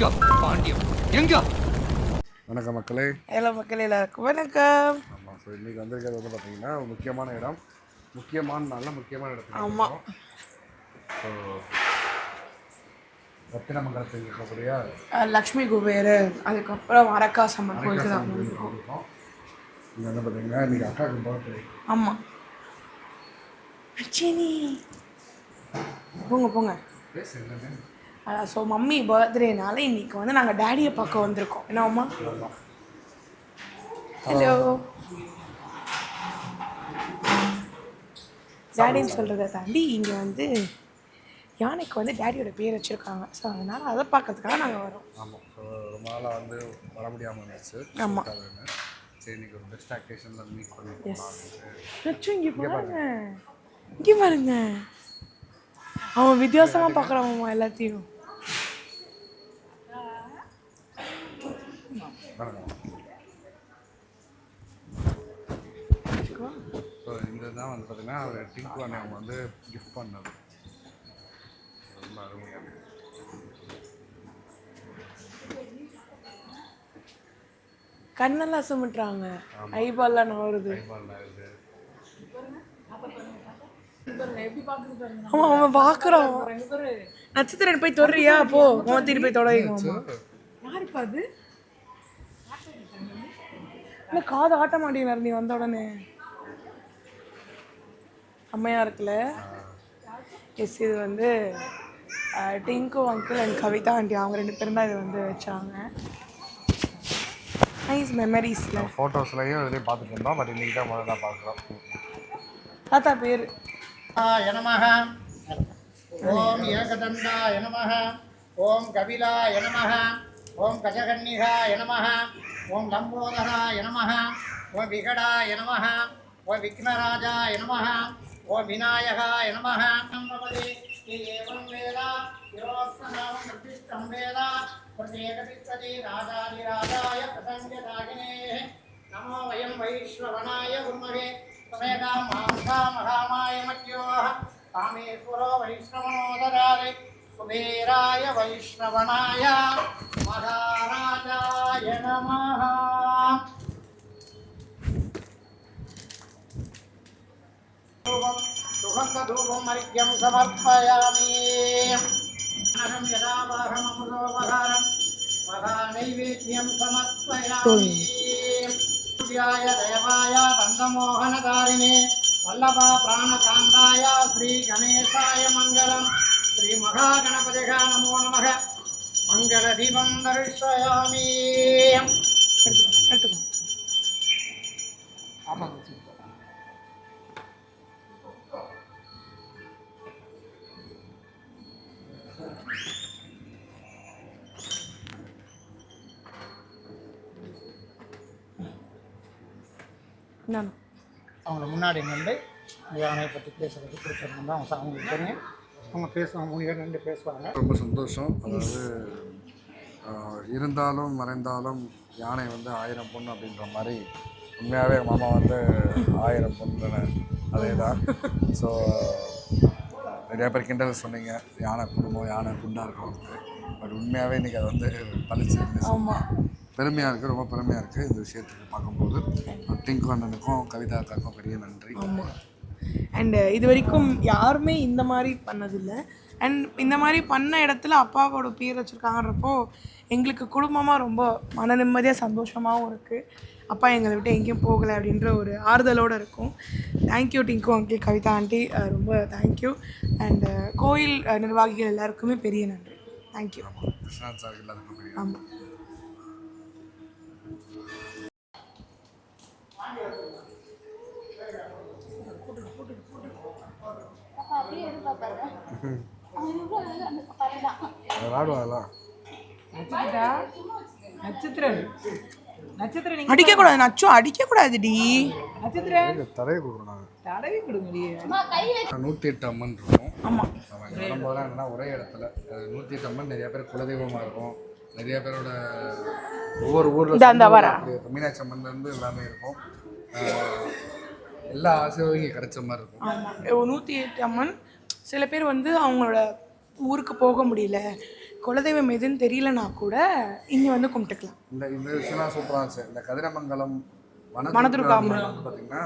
எங்க பாண்டியம் எங்க? வணக்கம் மக்களே. ஹலோ மக்கள் எல்லாருக்கும் வணக்கம். ஆமாம் ஸோ இன்றைக்கி வந்திருக்கிறது வந்து பார்த்தீங்கன்னா ஒரு முக்கியமான இடம். முக்கியமான நல்ல முக்கியமான இடத்துக்கு ஆமா. ஸோ ரத்தினமங்கலத்தில் இருக்கக்கூடிய லக்ஷ்மி குபேர் அதுக்கப்புறம் கோயிலுக்கு தான் கோயிலுக்கு வந்திருக்கோம். வந்திருக்கோம். இங்கே வந்து பார்த்தீங்கன்னா இன்றைக்கி அக்காவுக்கு பர்த்டே ஆமா. அச்சினி. போங்க போங்க. பேச என்னன்னு? ஸோ மம்மி பர்த்டேனால இன்னைக்கு வந்து நாங்கள் டேடியை பார்க்க வந்திருக்கோம். என்ன அம்மா? ஹலோ டேடின்னு சொல்கிறத தாண்டி இங்கே வந்து யானைக்கு வந்து டேடியோட பேர் வச்சுருக்காங்க. ஸோ அதனால் அதை பார்க்கறதுக்காக நாங்கள் வரோம். ஆமாம் ரொம்ப நாளாக வந்து வர முடியாமல் இருந்துச்சு. ஆமா. அதுன்னு. சரி இன்னைக்கு ஒரு பெஸ்ட் அக்கேஷனில் மீட் பண்ணி இங்கே பாருங்க. இங்கே பாருங்க. அவன் வித்தியாசமாக பார்க்குறான் எல்லாத்தையும். ஸோ இந்த தான் வந்து பார்த்தீங்கன்னா அவர் டிங்கு அவங்க வந்து கிஃப்ட் பண்ணது. ரொம்ப அருமையாக கண்ணெல்லாம் சுமிட்டுறாங்க. ஐபால்லாம் நவருது. இது அவன் அவன் பார்க்குறான் நட்சத்திரன் போய் தொடுறியா? போ. உன் திருப்பி போய் தொடங்கிக்கோமா யாருப்பா அது? என்ன காது ஆட்ட மாட்டேங்கிறார் நீ வந்த உடனே? அம்மையாக இருக்குல்ல? எஸ் இது வந்து Tinku uncle and Kavitha aunty. அவங்க ரெண்டு பேரும் தான் இது வந்து வச்சாங்க. நைஸ் மெமரிஸில் ஃபோட்டோஸ்லையும் இதுலேயும் பார்த்துட்டு இருந்தோம். பட் இன்றைக்கி தான் முதல்ல பார்க்குறோம். தாத்தா பேர்? எனமக ஓம் ஏகதண்டா எனமக ஓம் கபிலா எனமக ஓம் கஜகன்னிகா எனமக ఓం లంబోదరాయ నమ ఓం వికటాయ నమ ఓం విఘ్నరాజాయ నమ ఓం వినాయకాయ నమ. ఏం వేద యోత్సనామం ప్రతిష్టం వేద ప్రత్యేకతిష్టది రాజాదిరాజాయ ప్రసంగదాగినే నమో వయం వైశ్వవనాయ గుర్మవే త్వమేకాం మాంసామహామాయ మధ్యోహ. కామేశ్వరో వైష్ణవనోదరారే కుబేరాయ వైష్ణవనాయ మహారాజా శివాయ నమ ధూపం మరిగ్యం సమర్పయామి అహం యదా వాహమృతో వహారం వహా నైవేద్యం సమర్పయామి సూర్యాయ దేవాయ దండమోహనకారిణే వల్లభ ప్రాణకాంతాయ శ్రీ గణేశాయ మంగళం శ్రీ మహాగణపతిగా నమో నమ. மங்கள தீபம் தரிசயாமி அவங்கள முன்னாடி நின்று யானையை பற்றி பேசுறது கொடுத்துருந்தா அவங்க அவங்க அவங்க பேசுவாங்க அவங்க ரெண்டு பேசுவாங்க. ரொம்ப சந்தோஷம். அதாவது இருந்தாலும் மறைந்தாலும் யானை வந்து ஆயிரம் பொண்ணு அப்படின்ற மாதிரி உண்மையாகவே மாமா வந்து ஆயிரம் பொண்ணு அதே தான் ஸோ நிறைய பேர் கிண்டல் சொன்னீங்க. யானை குடும்பம் யானை குண்டா இருக்கும் பட் உண்மையாகவே இன்றைக்கி அது வந்து பளிச்சு ஆமாம் பெருமையாக இருக்குது ரொம்ப பெருமையாக இருக்குது இந்த விஷயத்துக்கு பார்க்கும்போது. டிங்கு அண்ணனுக்கும் கவிதா அக்காவுக்கும் பெரிய நன்றி. ஆமாம் அண்டு இது வரைக்கும் யாருமே இந்த மாதிரி பண்ணதில்லை. அண்ட் இந்த மாதிரி பண்ண இடத்துல அப்பாவோட பேர் வச்சுருக்காங்கன்றப்போ எங்களுக்கு குடும்பமாக ரொம்ப மன நிம்மதியாக சந்தோஷமாகவும் இருக்குது அப்பா எங்களை விட்டு எங்கேயும் போகலை அப்படின்ற ஒரு ஆறுதலோடு இருக்கும். Thank you Tinku uncle Kavitha aunty ரொம்ப தேங்க்யூ அண்டு கோயில் நிர்வாகிகள் எல்லாருக்குமே பெரிய நன்றி. தேங்க்யூ ஆமாம் சார் எல்லாருக்கும் நட்சத்திரன். நட்சத்திரம் நீங்க அடிக்கக்கூடாது நச்சு அடிக்கக்கூடாதுடி. நட்சத்திரம் தரையை கொடுக்குறோம் நாங்கள் தடவி கொடுங்கடியே நூற்றி எட்டு அம்மன் இருக்கும். ஆமாம் அவன் வரும்போதெல்லாம் என்னன்னா ஒரே இடத்துல. நூற்றி எட்டு அம்மன் நிறைய பேர் குலதெய்வமாக இருக்கும். நிறைய பேரோட ஒவ்வொரு ஊரில். மீனாட்சி அம்மன்லேருந்து எல்லாமே இருக்கும். எல்லா ஆசையும் இங்கே கிடைச்ச மாதிரி இருக்கும். நூற்றி எட்டு அம்மன் சில பேர் வந்து அவங்களோட ஊருக்கு போக முடியல குலதெய்வம் எதுன்னு தெரியலனா கூட இங்கே வந்து கும்பிட்டுக்கலாம். இந்த இந்த விஷயம்லாம் சூப்பராக இருந்துச்சு இந்த கதிரமங்கலம் மனதுர்காம. மனதுர்காம வந்து பார்த்தீங்கன்னா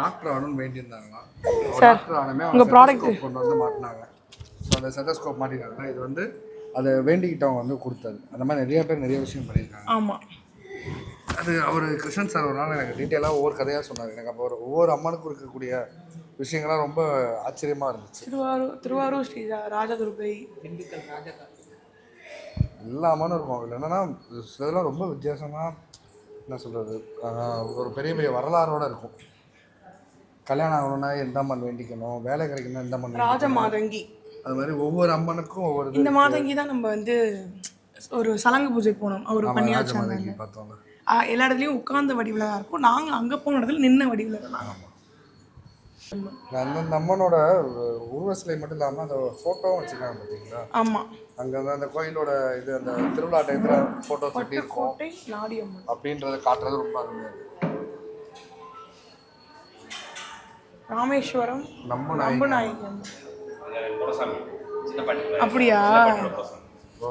டாக்டர் ஆகணும்னு வேண்டியிருந்தாங்களாம். சார், டாக்டர் ஆனமே உங்க product. கொண்டு வந்து மாட்டினாங்க. ஸோ அந்த செதஸ்கோப் மாட்டினாங்க இது வந்து அதை வேண்டிக்கிட்டவங்க வந்து கொடுத்தது. அந்த மாதிரி நிறைய பேர் நிறைய விஷயம் பண்ணியிருக்காங்க. ஆமாம் அது அவர் கிருஷ்ணன் சார் ஒரு நாள் எனக்கு டீட்டெயிலாக ஒவ்வொரு கதையாக சொன்னார். எனக்கு அப்போ ஒவ்வொரு அம்மனுக்கும் இருக்கக்கூடிய விஷயங்கள்லாம் ரொம்ப ஆச்சரியமாக இருந்துச்சு. திருவாரூர் திருவாரூர் ஸ்ரீ ராஜதுர்கை. திண்டுக்கல் ராஜகா எல்லா அம்மனும் இருக்கும் அதில் என்னென்னா இதெல்லாம் ரொம்ப வித்தியாசமாக என்ன சொல்கிறது ஒரு பெரிய பெரிய வரலாறோட இருக்கும். கல்யாணம் ஆகணும்னா எந்த அம்மன் வேண்டிக்கணும்? வேலை கிடைக்கணும்னா எந்த அம்மன் ராஜ மாதங்கி அது மாதிரி ஒவ்வொரு அம்மனுக்கும் ஒவ்வொரு இந்த மாதங்கி தான் நம்ம வந்து ஒரு சலங்கு பூஜை போனோம். அவர் ஆமாம் பண்ணியா ராஜமாதங்கி பார்த்தோங்க எல்லா இடத்துலையும் உட்கார்ந்த வடிவில் தான் இருக்கும். நாங்கள் அங்கே போன இடத்துல நின்ன வடிவில் தான். அந்த அம்மனோட உருவ சிலை மட்டும் இல்லாமல் அந்த ஃபோட்டோவும் வச்சுருக்காங்க பார்த்தீங்களா ஆமாம் அங்கே வந்து அந்த கோயிலோட இது அந்த திருவிழா டைத்தில் ஃபோட்டோஸ் எப்படி இருக்கும்? அப்படின்றத காட்டுறது ரொம்ப அருமையாக ராமேஸ்வரம் நம்ம நம்பு நாயகி அம்மன். அப்படியா? ஓ.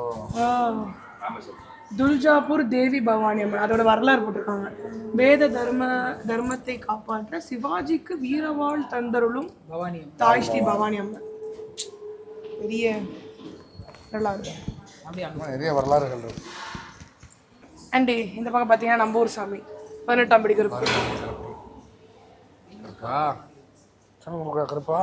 ஆ. துல்ஜாபூர் தேவி பவானி அம்மன் அதோட வரலாறு போட்டிருக்காங்க. வேத தர்ம தர்மத்தை காப்பாற்ற சிவாஜிக்கு வீரவாள் தந்தருளும் பவானி தாய் ஸ்ரீ பவானி அம்மன். பெரிய வரலாறு. நிறைய வரலாறுகள் அண்டு இந்த பக்கம் பார்த்தீங்கன்னா நம்ம ஊர் சாமி பதினெட்டாம் படி கருப்பு. கருப்பா? கருப்பா?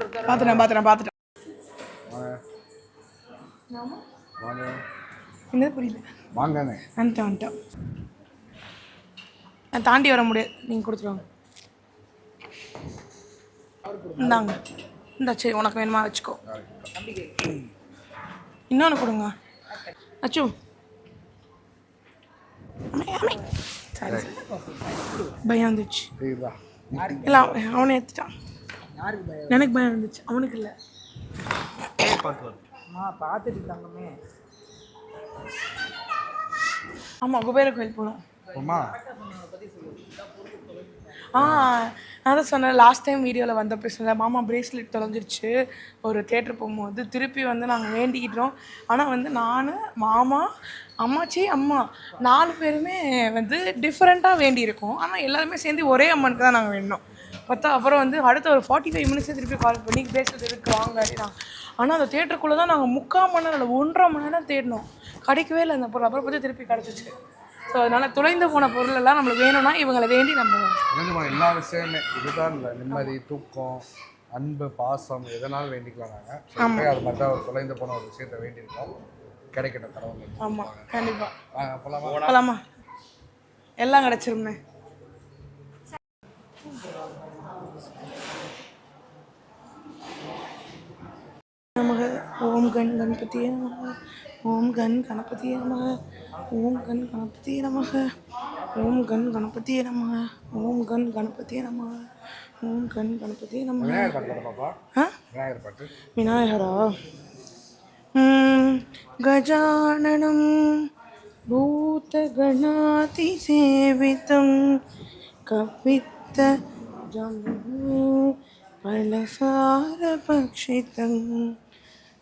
இருக்காரு பார்த்துட்டேன் பார்த்துட்டேன் பார்த்துட்டேன் என்னது புரியல. வாங்கண்ணே வந்துட்டேன் வந்துட்டேன். நான் தாண்டி வர முடியாது. நீங்கள் கொடுத்துருவாங்க. இந்தாங்க. இந்த சரி உனக்கு வேணுமா வச்சுக்கோ. இன்னொன்று கொடுங்க. அச்சு. சரி. பயம் வந்துச்சு. இல்லை அவன் எடுத்துட்டான். எனக்கு பயம் வந்துச்சு. அவனுக்கு இல்லை. பார்த்துட்டு இருக்காங்கமே ஆமாம் குபேர கோயில் போகணும் அம்மா ஆ நான் தான் சொன்னேன் லாஸ்ட் டைம் வீடியோவில் வந்தப்போ சொன்னேன் மாமா பிரேஸ்லெட் தொலைஞ்சிருச்சு. ஒரு தேட்டர் போகும்போது திருப்பி வந்து நாங்கள் வேண்டிக்கிட்டோம். ஆனால் வந்து நான் மாமா அம்மாச்சி அம்மா நாலு பேருமே வந்து டிஃப்ரெண்ட்டாக வேண்டியிருக்கோம். ஆனால் எல்லாருமே சேர்ந்து ஒரே அம்மனுக்கு தான் நாங்கள் வேண்டினோம் பார்த்தா அப்புறம் வந்து அடுத்த ஒரு ஃபார்ட்டி ஃபைவ் மினிட்ஸே திருப்பி கால் பண்ணி பிரேஸ்லெட் இருக்கு வாங்க அப்படின்னா. ஆனால் அந்த தேட்டருக்குள்ளே தான் நாங்கள் முக்கால் மணி நேரம் இல்லை ஒன்றரை மணி நேரம் தேடினோம். கிடைக்கவே இல்லை அந்த பொருள். அப்புறம் பார்த்து திருப்பி கிடச்சிச்சு. ஸோ அதனால் தொலைந்து போன பொருள் எல்லாம் நம்மளுக்கு வேணும்னா இவங்களை வேண்டி நம்ம எல்லா விஷயமே இதுதான் இல்லை. நிம்மதி தூக்கம் அன்பு பாசம் எதனாலும் வேண்டிக்கலாம் நாங்கள் அது மாதிரி தான் ஒரு தொலைந்து போன ஒரு விஷயத்தை வேண்டியிருக்கோம். கிடைக்கட்டும் கடவுள் ஆமாம் கண்டிப்பாக வாங்க போலாமா. போலாமா? எல்லாம் கிடச்சிருமே நமக ஓம் கண் கணபதியே நமக. ஓம் கண் கணபதியே நமக. ஓம் கண் கணபதியே நமக. ஓம் கண் கணபதியே நமக. ஓம் கண் கணபதியே நமக. ஓம் கண் கணபதியே நமக. விநாயகர் பாட்டு. பாடு பாப்பா ஆ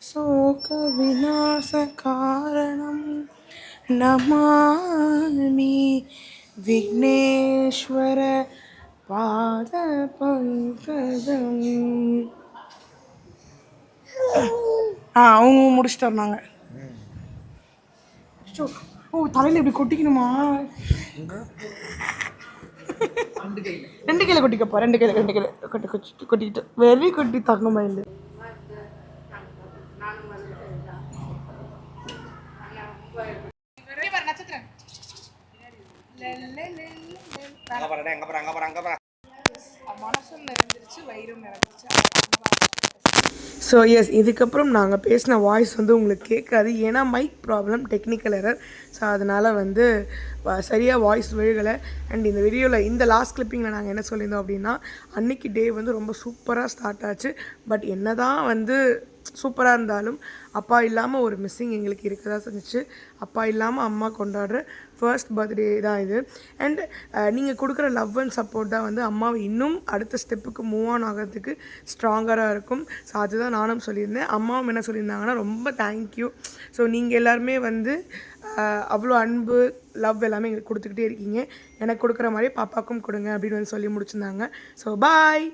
शोकविनाशकारणं नमामि विघ्नेश्वर பாதபங்கதம் ஆ அவங்க முடிச்சுட்டு வந்தாங்க அச்சோ, ஓ தலையில் இப்படி கொட்டிக்கணுமா ரெண்டு கையில் கொட்டிக்கப்பா ரெண்டு கையில் ரெண்டு கையில் கொட்டி கொட்டி கொட்டிக்கிட்டு வெறி கொட்டி தரணுமா இல்லை மனசும் நிறைஞ்சிருச்சு வயிறும் நிறைஞ்சிருச்சு ஸோ எஸ் இதுக்கப்புறம் நாங்கள் பேசின வாய்ஸ் வந்து உங்களுக்கு கேட்காது. ஏன்னா mic problem technical error so அதனால் வந்து சரியாக வாய்ஸ் விழுகலை. அண்ட் இந்த வீடியோவில் இந்த லாஸ்ட் கிளிப்பிங்கில் நாங்கள் என்ன சொல்லியிருந்தோம் அப்படின்னா அன்னைக்கு டே வந்து ரொம்ப சூப்பராக ஸ்டார்ட் ஆச்சு. பட் என்ன தான் வந்து சூப்பராக இருந்தாலும் அப்பா இல்லாமல் ஒரு மிஸ்ஸிங் எங்களுக்கு இருக்க தான் செஞ்சுச்சு அப்பா இல்லாமல் அம்மா கொண்டாடுற ஃபர்ஸ்ட் பர்த்டே தான் இது. அண்ட் நீங்கள் கொடுக்குற லவ் அண்ட் சப்போர்ட் தான் வந்து அம்மாவை இன்னும் அடுத்த ஸ்டெப்புக்கு மூவ் ஆன் ஆகிறதுக்கு ஸ்ட்ராங்கராக இருக்கும். ஸோ அதுதான் நானும் சொல்லியிருந்தேன். அம்மாவும் என்ன சொல்லியிருந்தாங்கன்னா ரொம்ப தேங்க்யூ ஸோ நீங்கள் எல்லாருமே வந்து அவ்வளோ அன்பு லவ் எல்லாமே எங்களுக்கு கொடுத்துக்கிட்டே இருக்கீங்க. எனக்கு கொடுக்குற மாதிரி பாப்பாவுக்கும் கொடுங்க அப்படின்னு வந்து சொல்லி முடிச்சிருந்தாங்க. So bye